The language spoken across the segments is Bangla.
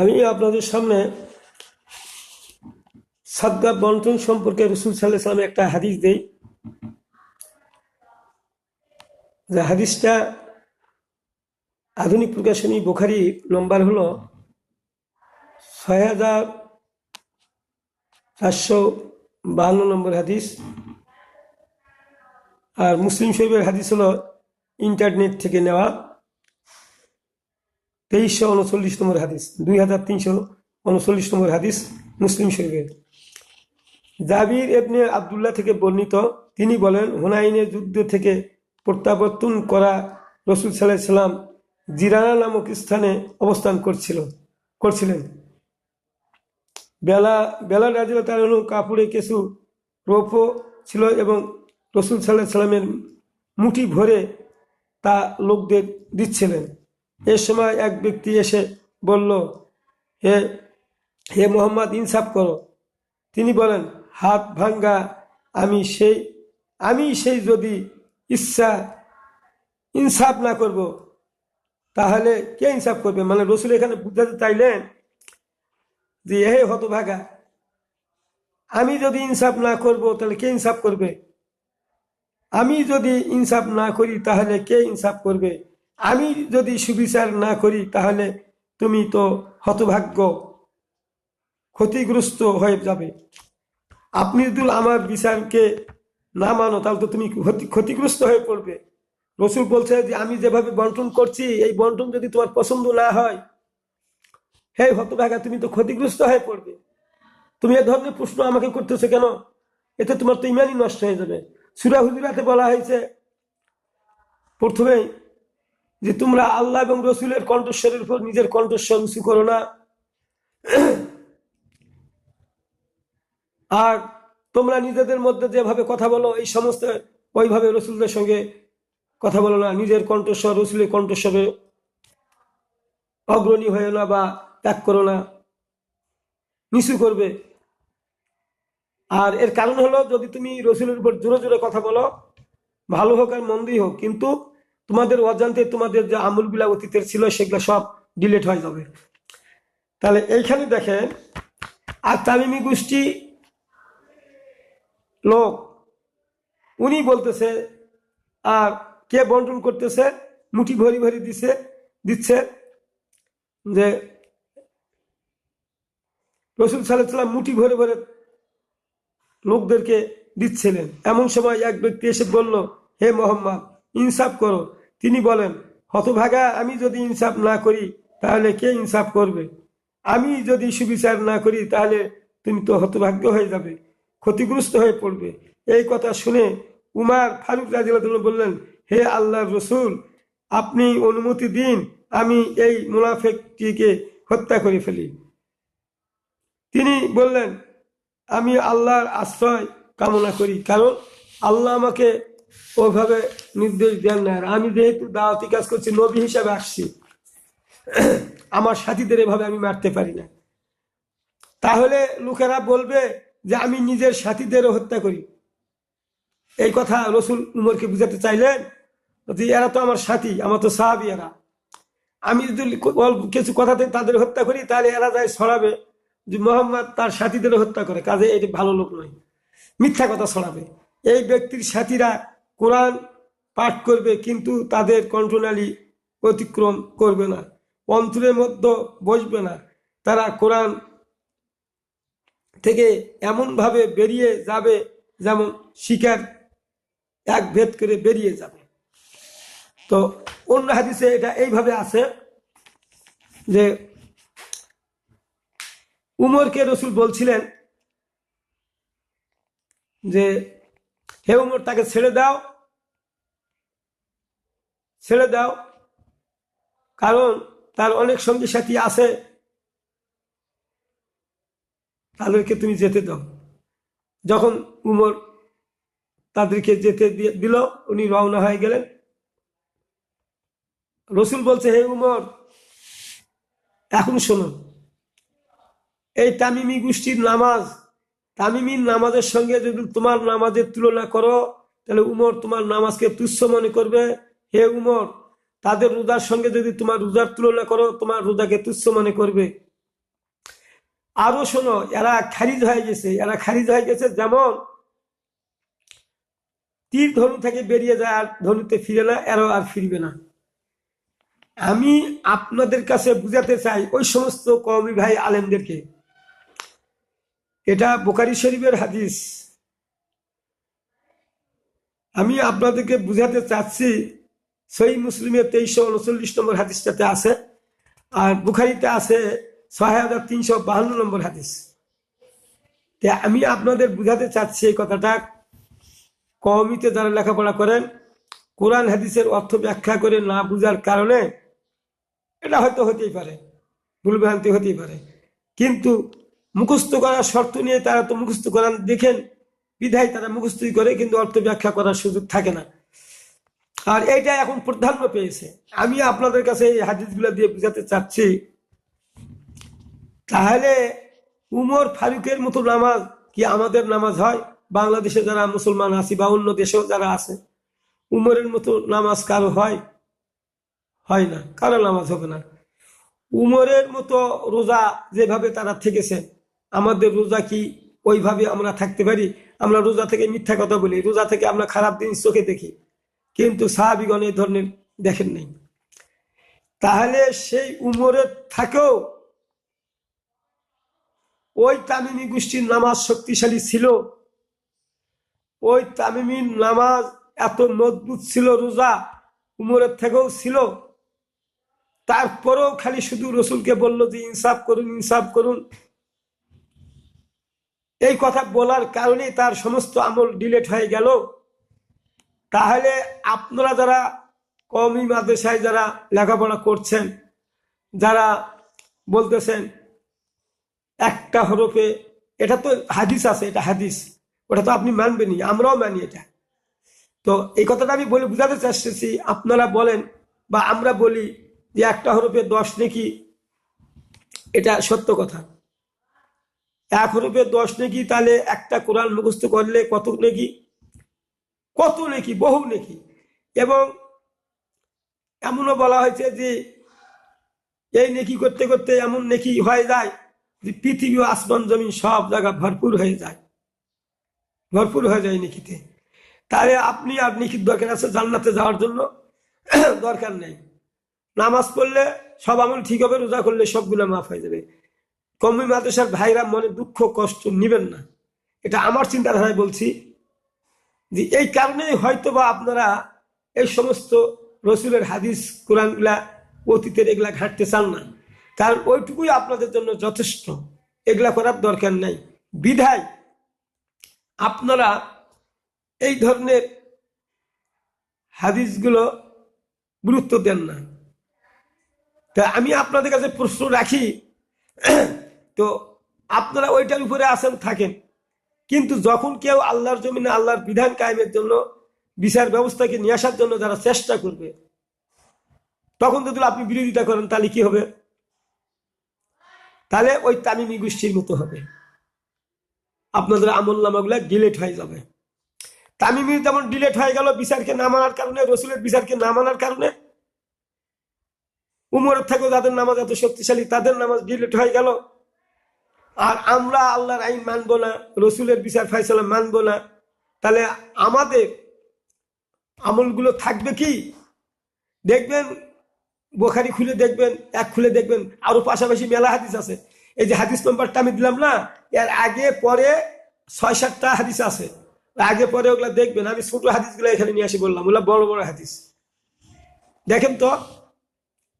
আমি আপনাদের সামনে সাদগা বন্টন সম্পর্কে রসুল সাল্লাহ সাল্লাম একটা হাদিস দেই। যে হাদিসটা আধুনিক প্রকাশনী বোখারি নম্বর হলো ছয় হাজার চারশো বাহান্ন নম্বর হাদিস। আর মুসলিম শরীফের হাদিস হলো ইন্টারনেট থেকে নেওয়া। তেইশশো উনচল্লিশ নম্বর হাদিস, দুই হাজার তিনশো উনচল্লিশ নম্বর হাদিস মুসলিম শরীফের জাবির এবনে আবদুল্লাহ থেকে বর্ণিত, তিনি বলেন, হুনাইনের যুদ্ধ থেকে প্রত্যাবর্তন করা রসুল সাল্লাহ সাল্লাম জিরানা নামক স্থানে অবস্থান করছিল, করছিলেন। বেলা বেলা রাজিল তার কাপড়ে কিছু রৌপ্য ছিল এবং রসুল সাল্লাহ সাল্লামের মুঠি ভরে তা লোকদের দিচ্ছিলেন। এ সময় এক ব্যক্তি এসে বলল, হে হে মোহাম্মদ, ইনসাফ করো। তিনি বলেন, হাত ভাঙ্গা, আমি সেই আমি সেই যদি ইচ্ছা ইনসাফ না করব, তাহলে কে ইনসাফ করবে? মানে রসুল এখানে বুঝাতে চাইলেন যে, হে হতভাগা, আমি যদি ইনসাফ না করব, তাহলে কে ইনসাফ করবে? আমি যদি ইনসাফ না করি, তাহলে কে ইনসাফ করবে? আমি যদি সুবিচার না করি, তাহলে তুমি তো হতভাগ্য ক্ষতিগ্রস্ত হয়ে যাবে। আপনি যদি আমার বিচারকে না মানো, তাহলে তো তুমি ক্ষতি- ক্ষতিগ্রস্ত হয়ে পড়বে। রসুল বলছে যে, আমি যেভাবে বন্টন করছি, এই বন্টন যদি তোমার পছন্দ না হয়, হে হতভাগা, তুমি তো ক্ষতিগ্রস্ত হয়ে পড়বে। তুমি এ ধরনের প্রশ্ন আমাকে করতেছো কেন? এতে তোমার তো ইমানই নষ্ট হয়ে যাবে। সুরা হুজুরাতে বলা হয়েছে প্রথমেই যে তোমরা আল্লাহ এবং রসুলের কণ্ঠস্বরের উপর নিজের কণ্ঠস্বর উঁচু করো না। আর তোমরা নিজেদের মধ্যে যেভাবে কথা বলো, এই সমস্ত ওইভাবে রসুলদের সঙ্গে কথা বলো না। নিজের কণ্ঠস্বর, রসুলের কণ্ঠস্বরে অগ্রণী হয়ে না বা ত্যাগ করো না। নিচু করবে। আর এর কারণ হলো, যদি তুমি রসুলের উপর জোরে জোরে কথা বলো, ভালো হোক আর মন্দই হোক, কিন্তু তোমাদের অজান্তে তোমাদের যে আমলগুলা অতীতের ছিল, সেগুলো সব ডিলেট হয়ে যাবে। তাহলে এইখানে দেখেন, আর তামিমি গোষ্ঠী লোক, উনি বলতেছে, আর কে বন্টন করতেছে? মুঠি ভরি ভরি দিছে, দিচ্ছে যে রসুল সাল্লাম মুঠি ভরে ভরে লোকদেরকে দিচ্ছিলেন। এমন সময় এক ব্যক্তি এসে বলল, হে মোহাম্মদ, ইনসাফ করো। তিনি বলেন, হতভাগা, আমি যদি ইনসাফ না করি, তাহলে কে ইনসাফ করবে? আমি যদি সুবিচার না করি, তাহলে তুমি তো হতভাগ্য হয়ে যাবে, ক্ষতিগ্রস্ত হয়ে পড়বে। এই কথা শুনে উমার ফারুক রাজিল্লাহ বললেন, হে আল্লাহ রসুল, আপনি অনুমতি দিন, আমি এই মুনাফেকটিকে হত্যা করে ফেলি। তিনি বললেন, আমি আল্লাহর আশ্রয় কামনা করি, কারণ আল্লাহ আমাকে ওইভাবে নির্দেশ দেন না। আমি যেহেতু দাওয়াতি কাজ করছি, নবী হিসাবে আসছি, আমার সাথীদের এভাবে আমি মারতে পারি না। তাহলে লোকেরা বলবে যে, আমি নিজের সাথীদেরও হত্যা করি। এই কথা রসুল উমরকে বুঝাতে চাইলেন যে, এরা তো আমার সাথী, আমার তো সাহাবি এরা। আমি যদি কিছু কথাতে তাদের হত্যা করি, তাহলে এরা যায় ছড়াবে। যে মোহাম্মদ তার সাথীদের হত্যা করে, কাজে এটি ভালো লোক নয়, মিথ্যা কথা ছড়াবে। এই ব্যক্তির সাথীরা কোরআন পাঠ করবে, কিন্তু তাদের কণ্ঠনালী অতিক্রম করবে না। অন্তরের মধ্যে বসবে না। তারা কোরআন থেকে এমনভাবে বেরিয়ে যাবে যেমন শিকার এক ভেদ করে বেরিয়ে যাবে। তো অন্য হাদিসে এটা এইভাবে আছে যে উমরকে রসুল বলছিলেন যে হে উমর, তাকে ছেড়ে দাও। ছেড়ে দাও। কারণ তার অনেক সঙ্গী সাথী আছে। তাদেরকে তুমি যেতে দাও। যখন উমর তাদেরকে যেতে দিল, উনি রওনা হয়ে গেলেন। রসুল বলছে, হে উমর, এখন শোনো। এই তামিমি গোষ্ঠীর নামাজ তামিমির নামাজের সঙ্গে যদি তোমার নামাজের তুলনা করো, তাহলে উমর তোমার নামাজকে তুচ্ছ মনে করবে। হে উমর, তাদের রোজার সঙ্গে যদি তোমার রোজার তুলনা করো, তোমার রোজাকে তুচ্ছ মনে করবে। আরও শোনো, এরা খারিজ হয়ে গেছে, এরা খারিজ হয়ে গেছে যেমন তীর ধনু থেকে বেরিয়ে যায় আর ধনুতে ফিরে না এরাও আর ফিরবে না। আমি আপনাদের কাছে বুঝাতে চাই ওই সমস্ত কওমি ভাই আলেমদেরকে। এটা বোকারি শরীফের হাদিস। আমি আপনাদেরকে বুঝাতে চাচ্ছি সই মুসলিমের তেইশশো উনচল্লিশ নম্বর হাদিসটাতে আছে, আর বুখারিতে আছে ছয় হাজার তিনশো বাহান্ন নম্বর হাদিস। আমি আপনাদের বুঝাতে চাচ্ছি এই কথাটা কমিতে যারা লেখাপড়া করেন, কোরআন হাদিসের অর্থ ব্যাখ্যা করে না বুঝার কারণে এটা হয়তো হতেই পারে, ভুলভ্রান্তি হতেই পারে। কিন্তু মুখস্থ করার শর্ত নিয়ে তারা তো মুখস্থ করান, দেখেন বিধায় তারা মুখস্থই করে, কিন্তু অর্থ ব্যাখ্যা করার সুযোগ থাকে না। আর এইটা এখন প্রাধান্য পেয়েছে। আমি আপনাদের কাছে এই হাদিসগুলো দিয়ে বুঝাতে চাচ্ছি, তাহলে উমর ফারুকের মতো নামাজ কি আমাদের নামাজ হয়? বাংলাদেশে যারা মুসলমান আছি বা অন্য দেশেও যারা আছে, উমরের মতো নামাজ কারও হয়? হয় না। কারও নামাজ হবে না। উমরের মতো রোজা যেভাবে তারা থেকেছেন আমাদের রোজা কি ওইভাবে আমরা থাকতে পারি? আমরা রোজা থেকে মিথ্যা কথা বলি, রোজা থেকে আমরা খারাপ জিনিস চোখে দেখি। কিন্তু সাহাবিগণ এই ধরনের দেখেন নেই। তাহলে সেই উমরের থাকেও ওই তামিমি গোষ্ঠীর নামাজ শক্তিশালী ছিল। ওই তামিমির নামাজ এত মজবুত ছিল, রোজা উমরের থেকেও ছিল। তারপরেও খালি শুধু রসুলকে বলল যে, ইনসাফ করুন ইনসাফ করুন। এই কথা বলার কারণে তার সমস্ত আমল ডিলেট হয়ে গেল। তাহলে আপনারা যারা কমি মাদ্রাসায় যারা লেখাপড়া করছেন, যারা বলতেছেন একটা হরফে, এটা তো হাদিস আছে, এটা হাদিস, ওটা তো আপনি মানবেনি আমরাও মানি এটা। তো এই কথাটা আমি বলে বুঝাতে চাচ্ছি, আপনারা বলেন বা আমরা বলি যে একটা হরফে দশ নাকি, এটা সত্য কথা। এক হরফে দশ নেকি, তাহলে একটা কোরআন মুখস্থ করলে কত নেকি? কত নেকি? বহু নেকি? এবং এমনও বলা হয়েছে যে এই নেকি করতে করতে এমন নেকি হয়ে যায় যে পৃথিবী আসমান জমিন সব জায়গা ভরপুর হয়ে যায়। ভরপুর হয়ে যায় নেকিতে। তাহলে আপনি আর নেকির দরকার আছে জান্নাতে যাওয়ার জন্য? দরকার নেই। নামাজ পড়লে সব আমল ঠিক হবে, রোজা করলে সবগুলো মাফ হয়ে যাবে। কমি মাদ্রাসার ভাইরা মনে দুঃখ, কষ্ট নিবেন না। এটা আমার চিন্তাধারায় বলছি যে এই কারণেই হয়তো বা আপনারা এই সমস্ত রসুলের হাদিস, কোরআনগুলা অতীতের এগুলা ঘাঁটতে চান না। কারণ ওইটুকুই আপনাদের জন্য যথেষ্ট। এগুলা করার দরকার নাই। বিধায় আপনারা এই ধরনের হাদিসগুলো গুরুত্ব দেন না। তা আমি আপনাদের কাছে প্রশ্ন রাখি তো আপনারা ওইটার উপরে আসেন থাকেন। কিন্তু যখন কেউ আল্লাহর জমিনে আল্লাহর বিধান কায়েমের জন্য বিচার ব্যবস্থাকে নিয়ে আসার জন্য যারা চেষ্টা করবে, তখন যদি আপনি বিরোধিতা করেন, তাহলে কি হবে? তাহলে ওই তামিমি গোষ্ঠীর মতো হবে। আপনাদের আমল নামাগুলা ডিলেট হয়ে যাবে। তামিমি যেমন ডিলেট হয়ে গেল বিচারকে না মানার কারণে, রসুলের বিচারকে না মানার কারণে, উমরের থেকেও যাদের নামাজ এত শক্তিশালী, তাদের নামাজ ডিলেট হয়ে গেল। আর আমরা আল্লাহর আইন মানবো না, রসুলের বিচার ফাইসালা মানবো না। তাহলে আমাদের আমলগুলো থাকবে কি? দেখবেন, বোখারি খুলে দেখবেন, এক খুলে দেখবেন, আরও পাশাপাশি মেলা হাদিস আছে। এই যে হাদিস নম্বরটা আমি দিলাম না, এর আগে, পরে ছয়, সাতটা হাদিস আছে। আগে, পরে ওগুলা দেখবেন। আমি ছোট হাদিসগুলো এখানে নিয়ে আসি বললাম, ওগুলা বড় বড় হাদিস। দেখেন তো,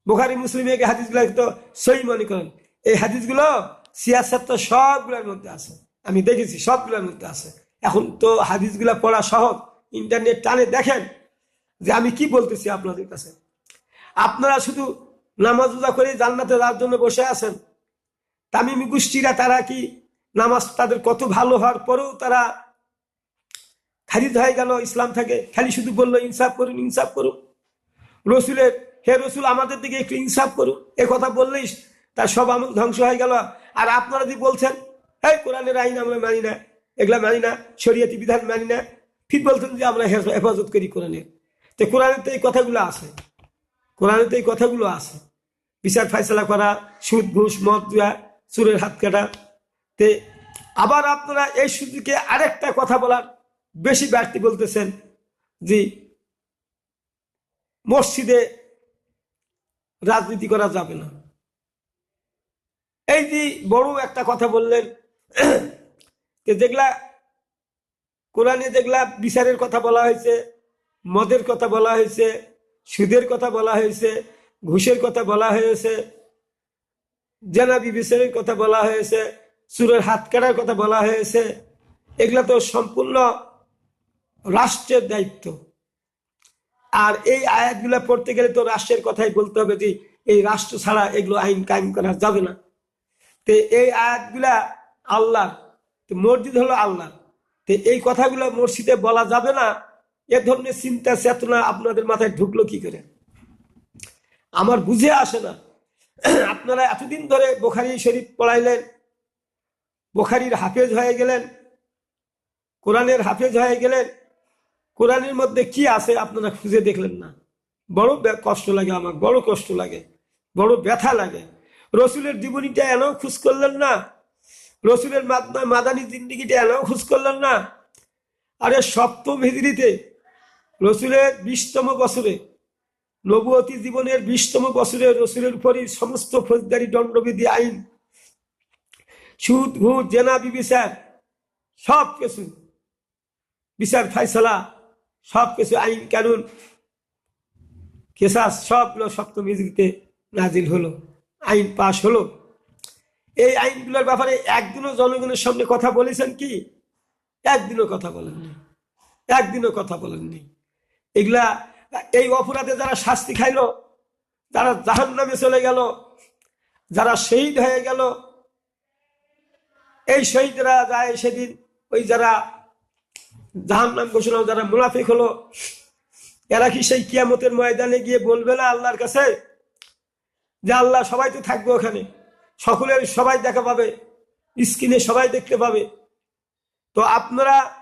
বোখারি, মুসলিম হাদিসগুলো তো সই মনে করেন। এই হাদিসগুলো সিয়াসত তো সবগুলোর মধ্যে আছে। আমি দেখেছি সবগুলোর মধ্যে আছে। এখন তো হাদিসগুলা পড়া সহজ। ইন্টারনেট টানে দেখেন যে আমি কি বলতেছি আপনাদের কাছে। আপনারা শুধু নামাজ রোজা করে জান্নাতে যাওয়ার জন্য বসে আছেন। তামিমি গোষ্ঠীরা তারা কি নামাজ তাদের কত ভালো হওয়ার পরেও তারা খারিজ হয়ে গেল ইসলাম থেকে? খালি শুধু বলল, ইনসাফ করুন ইনসাফ করুন। রসুলের, হে রসুল, আমাদের দিকে একটু ইনসাফ করুন। এ কথা বললেই তার সব আমল ধ্বংস হয়ে গেল। আর আপনারা যদি বলছেন এই কোরআনের আইন আমরা মানি না, এগুলা মানি না, শরীয়তি বিধান মানি না, ঠিক বলছেন যে আমরা হেফাজত করি কোরআনের। তো কোরআনের তো এই কথাগুলো আছে। কোরআনের তো এই কথাগুলো আছে। বিচার ফাইসলা করা, সুদ, ঘুষ, মদ দেওয়া চুরের হাত কাটা। তে আবার আপনারা এই সুযোগে আরেকটা কথা বলার বেশি ব্যক্তি বলতেছেন যে মসজিদে রাজনীতি করা যাবে না। এই যে বড় একটা কথা বললেন যেগুলা কোরআনে যেগুলা বিচারের কথা বলা হয়েছে, মদের কথা বলা হয়েছে, সুদের কথা বলা হয়েছে, ঘুষের কথা বলা হয়েছে জেনাবি বিচারের কথা বলা হয়েছে, চুরের হাত কাটার কথা বলা হয়েছে, এগুলা তো সম্পূর্ণ রাষ্ট্রের দায়িত্ব। আর এই আয়াতগুলা পড়তে গেলে তো রাষ্ট্রের কথাই বলতে হবে যে, এই রাষ্ট্র ছাড়া এগুলো আইন কায়েম করা যাবে না। তো এই আয়াতগুলা আল্লাহ মসজিদ হলো আল্লাহ তো এই কথাগুলো মসজিদে বলা যাবে না, এ ধরনের চিন্তা চেতনা আপনাদের মাথায় ঢুকলো কি করে? আমার বুঝে আসে না। আপনারা এতদিন ধরে বোখারি শরীফ পড়াইলেন, বোখারির হাফেজ হয়ে গেলেন, কোরআনের হাফেজ হয়ে গেলেন, কোরআনের মধ্যে কি আছে আপনারা খুঁজে দেখলেন না। বড় কষ্ট লাগে আমার, বড় কষ্ট লাগে, বড় ব্যথা লাগে। রসুলের জীবনীটা এনেও খুঁজ করলেন না। রসুলের মাদ- মাদানী জিন্দিগিটা এনেও খুঁজ করলেন না। আরে সপ্তম হিজড়িতে রসুলের বিশতম বছরে, নবুয়তী জীবনের বিশতম বছরে রসুলের উপরই সমস্ত ফৌজদারি, দণ্ডবিধি, আইন, সুদ, ঘুষ, জেনা বিবিচার সব কিছু, বিচার, ফাইসলা, সব কিছু আইন, কানুন, কেসাস সবগুলো সপ্তম হিজড়িতে নাজিল হলো। আইন পাশ হলো। এই আইনগুলোর ব্যাপারে একদিনও জনগণের সামনে কথা বলেছেন কি? একদিনও কথা বলেননি। একদিনও কথা বলেননি। এগুলা, এই অপরাধে যারা শাস্তি খাইলো, যারা জাহান নামে চলে গেল, যারা শহীদ হয়ে গেল, এই শহীদরা যায় সেদিন, ওই যারা জাহান নাম ঘোষণা যারা মুনাফিক হলো, এরা কি সেই কিয়ামতের ময়দানে গিয়ে বলবে না আল্লাহর কাছে? যে আল্লাহ সবাই তো থাকবে ওখানে। সকলের সবাই দেখা পাবে। স্ক্রিনে সবাই দেখতে পাবে। তো আপনারা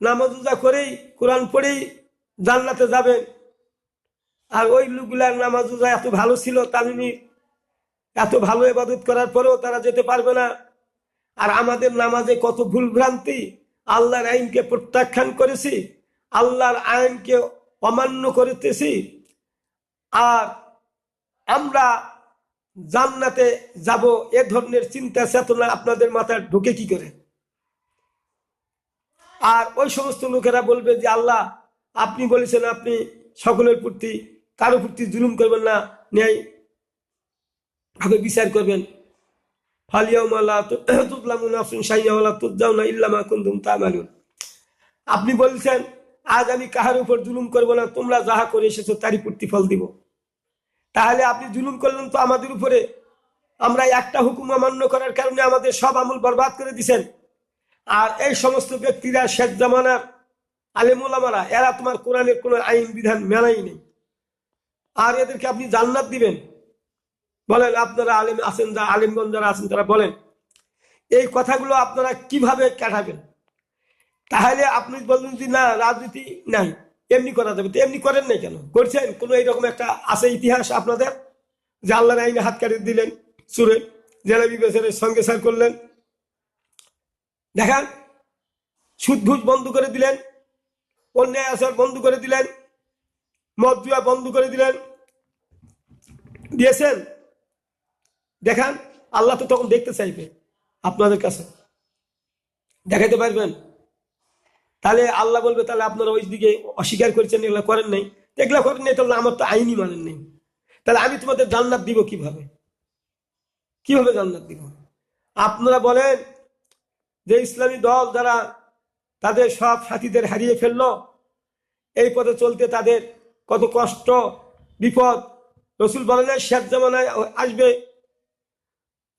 নামাজুজা করেই, কোরআন পড়েই জান্নাতে যাবেন। আর ওই লোকগুলার নামাজুজা এত ভালো ছিল তামিমি এত ভালো এবাদত করার পরেও তারা যেতে পারবে না। আর আমাদের নামাজে কত ভুল ভ্রান্তি আল্লাহর আইনকে প্রত্যাখ্যান করেছি, আল্লাহর আইনকে অমান্য করতেছি। আর আমরা জান্নাতে যাব, এ ধরনের চিন্তা, চেতনা আপনাদের মাথায় ঢুকে কি করে? আর ওই সমস্ত লোকেরা বলবে যে, আল্লাহ, আপনি বলেছেন আপনি সকলের প্রতি, কারও প্রতি জুলুম করবেন না, ন্যায় ভাবে বিচার করবেন। আপনি বলছেন, আজ আমি কাহার উপর জুলুম করব না, তোমরা যাহা করে এসেছ, তারই প্রতিফল দিব। তাহলে আপনি জুলুম করলেন তো আমাদের উপরে। আমরা একটা হুকুম অমান্য করার কারণে আমাদের সব আমল বরবাদ করে দিছেন। আর এই সমস্ত ব্যক্তিরা শেখ জামানার আলেমুলামারা এরা তোমার কোরআনের কোনো আইন বিধান মেনাই নেই। আর এদেরকে আপনি জান্নাত দিবেন। বলেন, আপনারা আলেম আছেন যা আলেমগঞ্জ যারা আছেন, তারা বলেন, এই কথাগুলো আপনারা কীভাবে কাটাবেন? তাহলে আপনি বললেন যে না, রাজনীতি নাই। এমনি করা যাবে তো এমনি করেন নাই কেন? করছেন? কোনো এইরকম একটা আছে ইতিহাস আপনাদের? যে আল্লাহর আইনে হাত কাটিয়ে দিলেন, সুরে জেলাবি বেচারের সঙ্গে সার করলেন। দেখান সুদ বন্ধ করে দিলেন, অন্যায় আচার বন্ধ করে দিলেন, মদ জুয়া বন্ধ করে দিলেন। দিয়েছেন? দেখান, আল্লাহ তো তখন দেখতে চাইবে আপনাদের কাছে। দেখাতে পারবেন? তাহলে আল্লাহ বলবে, তাহলে আপনারা ওই দিকে অস্বীকার করেছেন, এগুলো করেন নাই। এগুলো করেন নাই, তাহলে আমার তো আইনই মানেন নেই। তাহলে আমি তোমাদের জান্নাত দিব কীভাবে? কীভাবে জান্নাত দিব? আপনারা বলেন যে ইসলামী দল যারা তাদের সব সাথীদের হারিয়ে ফেলল, এই পথে চলতে তাদের কত কষ্ট, বিপদ। রসুল বলেন শেখ জামানায় আসবে,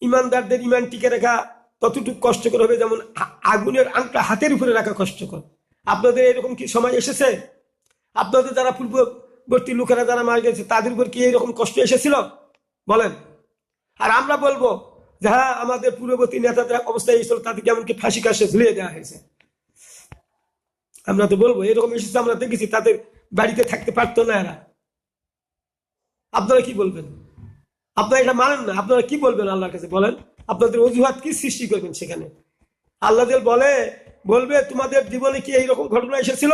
ইমানদারদের ইমান টিকে রাখা ততটুকু কষ্টকর হবে যেমন আগুনের আংটা হাতের উপরে রাখা কষ্টকর। আপনাদের এরকম কি সময় এসেছে? আপনাদের যারা পূর্ববর্তী লোকেরা যারা মারা গেছে, তাদের উপর কি এরকম কষ্ট এসেছিল? বলেন। আর আমরা বলব যে হ্যাঁ আমাদের পূর্ববর্তী নেতাদের অবস্থা এসেছিল তাদেরকে এমনকি ফাঁসি কাশে ঝুলিয়ে দেওয়া হয়েছে। আমরা তো বলব, এরকম এসেছে, আমরা দেখেছি, তাদের বাড়িতে থাকতে পারতো না এরা। আপনারা কি বলবেন? আপনারা এটা মানেন না, আপনারা কি বলবেন আল্লাহর কাছে? বলেন, আপনাদের অজুহাত কি সৃষ্টি করবেন সেখানে? আল্লাহ বলে বলবে, তোমাদের জীবনে কি এইরকম ঘটনা এসেছিল?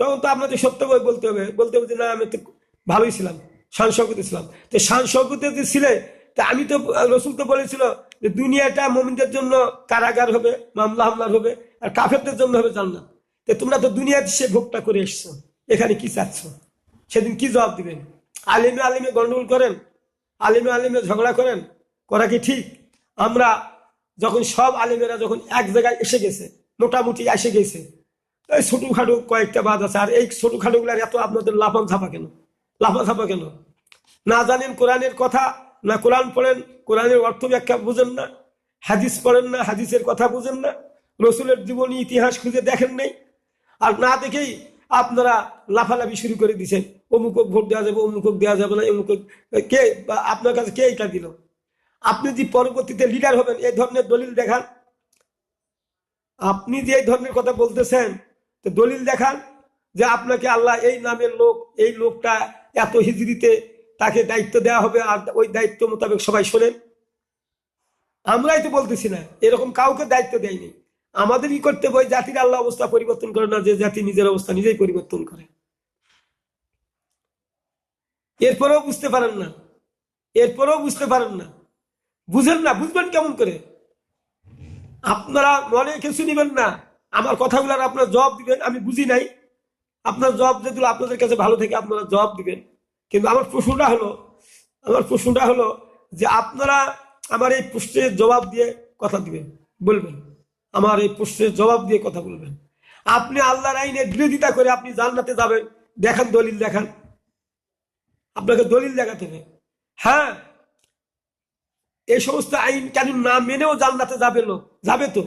তখন তো আপনাদের সত্য বলতে হবে। বলতে হবে যে, না, আমি তো ভালোই ছিলাম শান ছিলাম। তো শান যে ছিলে। তা আমি তো, রসুল তো বলেছিল যে, দুনিয়াটা মমিনদের জন্য কারাগার হবে, মামলা হামলার হবে, আর কাফেরদের জন্য হবে জান্নাত। তো তোমরা তো দুনিয়াতে সে ভোগটা করে এসছো। এখানে কি চাচ্ছ? সেদিন কি জবাব দিবেন? আলিমে আলিমে গন্ডগোল করেন? আলিমে আলিমে ঝগড়া করেন? করা কি ঠিক? আমরা যখন সব আলিমেরা যখন এক জায়গায় এসে গেছে, মোটামুটি এসে গেছে এই ছোটখাটো কয়েকটা বাদ আছে। আর এই ছোটখাটো গুলার এত আপনাদের লাফান ঝাপা কেন? লাফা ঝাপা কেন? না জানেন কোরআনের কথা, না কোরআন পড়েন, কোরআনের অর্থ ব্যাখ্যা বুঝেন না, হাদিস পড়েন না, হাদিসের কথা বুঝেন না, রসুলের জীবনী, ইতিহাস খুঁজে দেখেন নাই। আর না দেখেই আপনারা লাফালাফি শুরু করে দিচ্ছেন অমুক ভোট দেওয়া যাবে, অমুক দেওয়া যাবে না, অমুক কে আপনার কাছে কে এটা দিল? আপনি যে পরবর্তীতে লিডার হবেন, এই ধরনের দলিল দেখান। আপনি যে এই ধরনের কথা বলতেছেন, তো দলিল দেখান যে আপনাকে আল্লাহ এই নামের লোক, এই লোকটা এত হিজড়িতে তাকে দায়িত্ব দেওয়া হবে আর ওই দায়িত্ব মোতাবেক সবাই শোনেন। আমরাই তো বলতেছি না, এরকম কাউকে দায়িত্ব দেয়নি। আমাদের কি করতে হবে? জাতির আল্লাহ অবস্থা পরিবর্তন করে না, যে জাতি নিজের অবস্থা নিজেই পরিবর্তন করে। এরপরেও বুঝতে পারেন না, এরপরেও বুঝতে পারেন না। বুঝেন না, বুঝবেন কেমন করে? আপনারা মনে কিছু নিবেন না। আমার কথাগুলোর আপনার জবাব দিবেন, আমি বুঝি নাই। আপনার জবাব যেগুলো আপনাদের কাছে ভালো থেকে আপনারা জবাব দিবেন। কিন্তু আমার প্রশ্নটা হলো, আমার প্রশ্নটা হলো যে আপনারা আমার এই প্রশ্নের জবাব দিয়ে কথা দিবেন, বলবেন। আমার এই প্রশ্নের জবাব দিয়ে কথা বলবেন। আপনি আল্লাহর আইনের বিরোধিতা করে আপনি জান্নাতে যাবেন। দেখান দলিল দেখান। আপনাকে দলিল দেখাতে হবে। হ্যাঁ এই সমস্ত আইন কানুন না মেনেও জান্নাতে যাবে লোক, যাবে তো।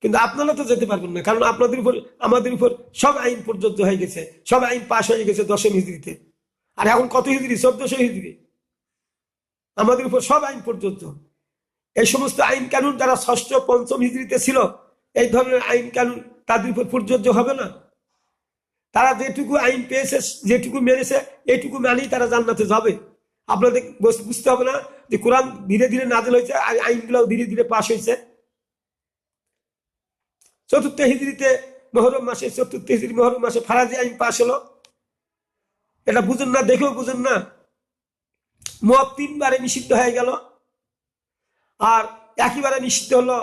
কিন্তু আপনারা তো যেতে পারবেন না, কারণ আপনাদের উপর, আমাদের উপর সব আইন প্রযোজ্য হয়ে গেছে, সব আইন পাশ হয়ে গেছে দশম হিজড়িতে। আর এখন কত হিজড়ি? চোদ্দশো হিজড়ি। আমাদের উপর সব আইন প্রযোজ্য। এই সমস্ত আইন কানুন যারা ষষ্ঠ, পঞ্চম হিজড়িতে ছিল, এই ধরনের আইন কানুন তাদের উপর প্রযোজ্য হবে না। তারা যেটুকু আইন পেয়েছে, যেটুকু মেরেছে এইটুকু মানেই তারা জান্নাতে যাবে। আপনাদের বুঝ- বুঝতে হবে না যে কোরআন ধীরে ধীরে নাজেল হয়েছে আইনগুলো ধীরে ধীরে পাশ হয়েছে। চতুর্থ হিজড়িতে মহরম মাসে, চতুর্থ হিজড়ি মহরম মাসে ফারাজি আইন পাশ হলো। এটা বুঝেন না, দেখেও বুঝেন না। মদ তিনবারে নিষিদ্ধ হয়ে গেল। আর একইবারে নিষিদ্ধ হলো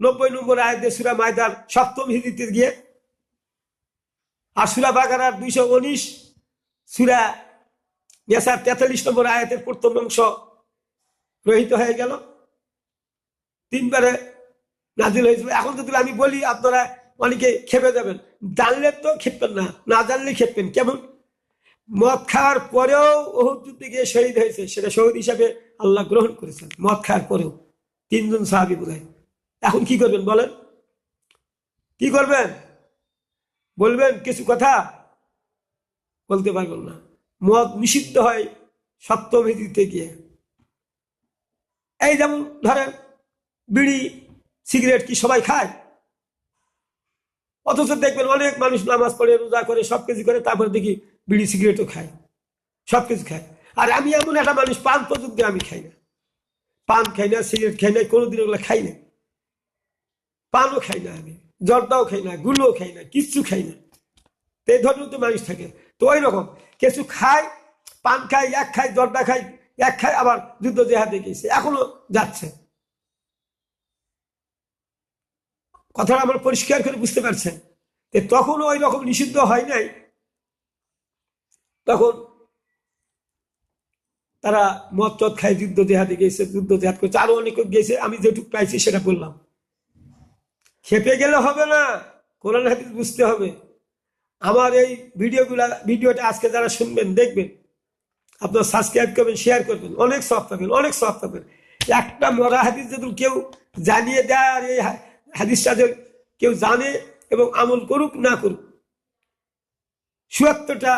নব্বই নম্বর আয়াতে সুরা মায়দার সপ্তম হিজড়িতে গিয়ে। আর সুরা বাগারার দুইশো উনিশ, সুরা তেতাল্লিশ নম্বর আয়াতের প্রথম অংশ রহিত হয়ে গেল। তিনবারে নাজিল হয়েছিল। এখন যদি আমি বলি, আপনারা অনেকে খেপে যাবেন। জানলে তো খেপবেন না না জানলে খেপবেন। কেমন? মদ খাওয়ার পরেও ওহুদ যুদ্ধে গিয়ে শহীদ হয়েছে। সেটা শহীদ হিসাবে আল্লাহ গ্রহণ করেছেন। মদ খাওয়ার পরেও তিনজন সাহাবি বোধ এখন কি করবেন বলেন? কি করবেন? বলবেন কিছু কথা? বলতে পারবেন না। মদ নিষিদ্ধ হয় সপ্তমীতে গিয়ে। এই যেমন ধরেন বিড়ি, সিগারেট কি সবাই খায়? অথচ দেখবেন অনেক মানুষ নামাজ পড়ে, রোজা করে, সব কিছু করে, তারপরে দেখি বিড়ি, সিগারেটও খায়। সব কিছু খায়। আর আমি এমন একটা মানুষ, পান প্রযুক্তি আমি খাই না। পান খাই না, সিগারেট খাই না, কোনোদিন ওগুলো খাই না। পানও খাই না আমি, জর্দাও খাই না গুলোও খাই না, কিচ্ছু খাই না। এই ধরনের তো মানুষ থাকে। তো ওই রকম, কিছু খায়, পান খায়, এক খায়, জর্দা খায় এক খায় আবার যুদ্ধ জেহাদে গেছে এখনও যাচ্ছে। কথাটা আমার পরিষ্কার করে বুঝতে পারছেন তখন ওই রকম নিষিদ্ধ হয় নাই। তখন তারা মদ টদ খায়, যুদ্ধ জেহাদে গেছে যুদ্ধ জেহাদ করছে, আরও অনেক গেছে আমি যেটুকু পাইছি সেটা বললাম। খেপে গেলে হবে না, কোরআন হাদিস বুঝতে হবে। আমার এই ভিডিওগুলা, ভিডিওটা আজকে যারা শুনবেন, দেখবেন আপনার সাবস্ক্রাইব করবেন শেয়ার করবেন, অনেক সব পাবেন, অনেক সব পাবেন। একটা মরা হাদিস যদি কেউ জানিয়ে দেয় আর এই হাদিসটা যদি কেউ জানে এবং আমল করুক, না করুক চুয়াত্তরটা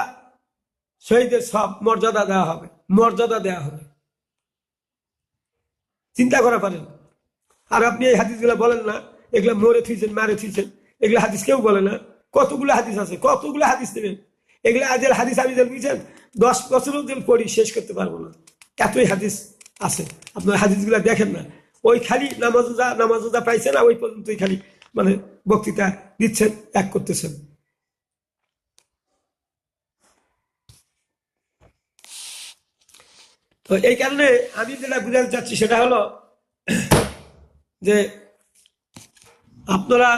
শহীদের সব মর্যাদা দেওয়া হবে, মর্যাদা দেওয়া হবে। চিন্তা করা পারেন। আর আপনি এই হাদিসগুলো বলেন না, এগুলো মরে থুইছেন, মারে থুইছেন, এগুলো হাদিস কেউ বলে না। কতগুলো হাদিস আছে, কতগুলো হাদিস নেবেন এগুলো আজের হাদিস আমি যেন বুঝছেন দশ বছরও যেন পড়ি, শেষ করতে পারব না। এতই হাদিস আছে। আপনার হাদিসগুলা দেখেন না। ওই খালি নামাজা নামাজা পাইছে না ওই পর্যন্তই খালি মানে বক্তৃতা দিচ্ছেন এক করতেছেন। তো এই কারণে আমি যেটা বুঝাতে চাচ্ছি, সেটা হলো যে আপনারা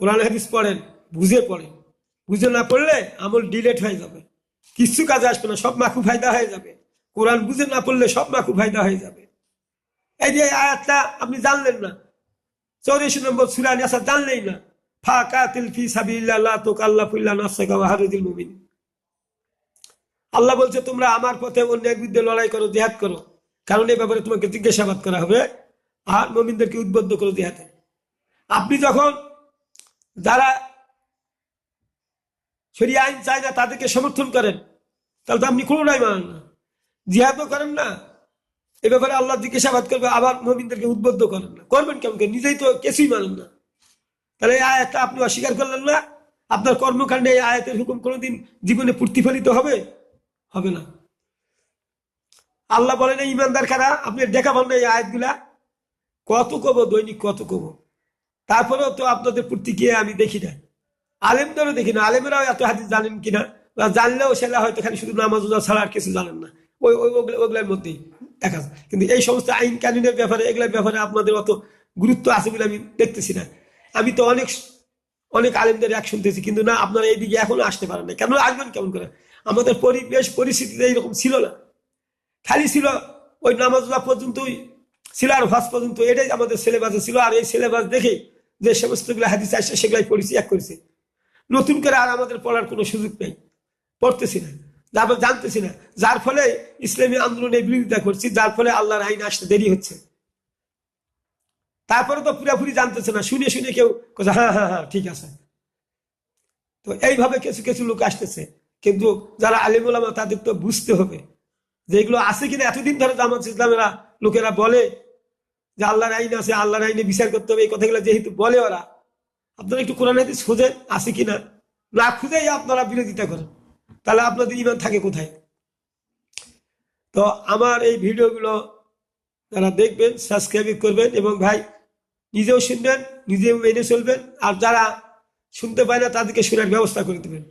কোরআন হাদিস পড়েন, বুঝে পড়েন। বুঝে না পড়লে আমল ডিলেট হয়ে যাবে। কিছু কাজে আসবে না, সব মাখু ফায়দা হয়ে যাবে। কোরআন বুঝে না পড়লে সব মাখু ফায়দা হয়ে যাবে। এই যে আয়াতটা আপনি জানলেন না, চৌরাশি নম্বর সুরান আসা জানলেই না ফা কাতিল ফি সাবিল্লাহ তো কাল্লা ফুল্লা নাসাকা ওয়াহারুদিল মুমিন আল্লাহ বলছে, তোমরা আমার পথে অন্যের বিরুদ্ধে লড়াই করো, জেহাদ করো। কারণ এই ব্যাপারে তোমাকে জিজ্ঞাসাবাদ করা হবে। আর মমিনদেরকে উদ্বুদ্ধ করো জেহাদে। আপনি যখন যারা শরিয়া আইন চায় না, তাদেরকে সমর্থন করেন। তাহলে তো আপনি কোনোটাই মানেন না জিহাদও করেন না। এ ব্যাপারে আল্লাহ জিজ্ঞাসাবাদ করবে, আবার মমিনদেরকে উদ্বুদ্ধ করেন না। করবেন কেমন নিজেই তো কিছুই মানেন না। তাহলে এই আয়াতটা আপনি অস্বীকার করলেন না? আপনার কর্মকাণ্ডে এই আয়াতের হুকুম কোনোদিন জীবনে প্রতিফলিত হবে? হবে না। আল্লাহ বলেন ইমানদার খারা আপনি দেখা পান না এই আয়াতগুলা? কত কব দৈনিক কত কব তারপরেও তো আপনাদের প্রতিক্রিয়া আমি দেখি না আলেমদেরও দেখি না, আলেমেরাও এত হাদিস জানেন কিনা? বা জানলেও সেটা হয়তো খালি শুধু নামাজ রোজা ছাড়া আর কিছু জানেন না। ওই ওই ওগুলো- ওগুলোর মধ্যেই দেখা যায়। কিন্তু এই সমস্ত আইন কানুনের ব্যাপারে, এগুলোর ব্যাপারে আপনাদের অত গুরুত্ব আছে বলে আমি দেখতেছি না। আমি তো অনেক অনেক আলেমদের এক শুনতেছি, কিন্তু না, আপনারা এইদিকে এখনও আসতে পারেন না। কেন আসবেন কেমন করে? আমাদের পরিবেশ, পরিস্থিতিতে এইরকম ছিল না। খালি ছিল ওই নামাজ রোজা পর্যন্তই ছিল আর ফার্স্ট পর্যন্ত, এটাই আমাদের সিলেবাসে ছিল। আর এই সিলেবাস দেখে যে সমস্তগুলো হাদিস আসছে, সেগুলাই পড়েছি, এক করেছি। নতুন করে আর আমাদের পড়ার কোনো সুযোগ নেই। পড়তেছি না। তারপর জানতেছি না। যার ফলে ইসলামী আন্দোলনের বিরোধিতা করছি, যার ফলে আল্লাহর আইন আসতে দেরি হচ্ছে। তারপরে তো পুরোপুরি জানতেছে না। শুনে শুনে কেউ হ্যাঁ হ্যাঁ হ্যাঁ ঠিক আছে। তো এইভাবে কিছু কিছু লোক আসতেছে। কিন্তু যারা আলিমুলামা তাদের তো বুঝতে হবে যে এগুলো আছে কিনা। এতদিন ধরে জামাত ইসলামেরা লোকেরা বলে যে আল্লাহর আইন আছে, আল্লাহর আইনে বিচার করতে হবে। এই কথাগুলো যেহেতু বলে ওরা আপনারা একটু কোরআন হাদিস খুঁজে আছে কিনা? না খুঁজেই আপনারা বিরোধিতা করেন। তাহলে আপনাদের ইমান থাকে কোথায়? তো আমার এই ভিডিওগুলো যারা দেখবেন সাবস্ক্রাইব করবেন এবং ভাই, নিজেও শুনবেন, নিজেও মেনে চলবেন। আর যারা শুনতে পায় না, তাদেরকে শোনার ব্যবস্থা করে দেবেন।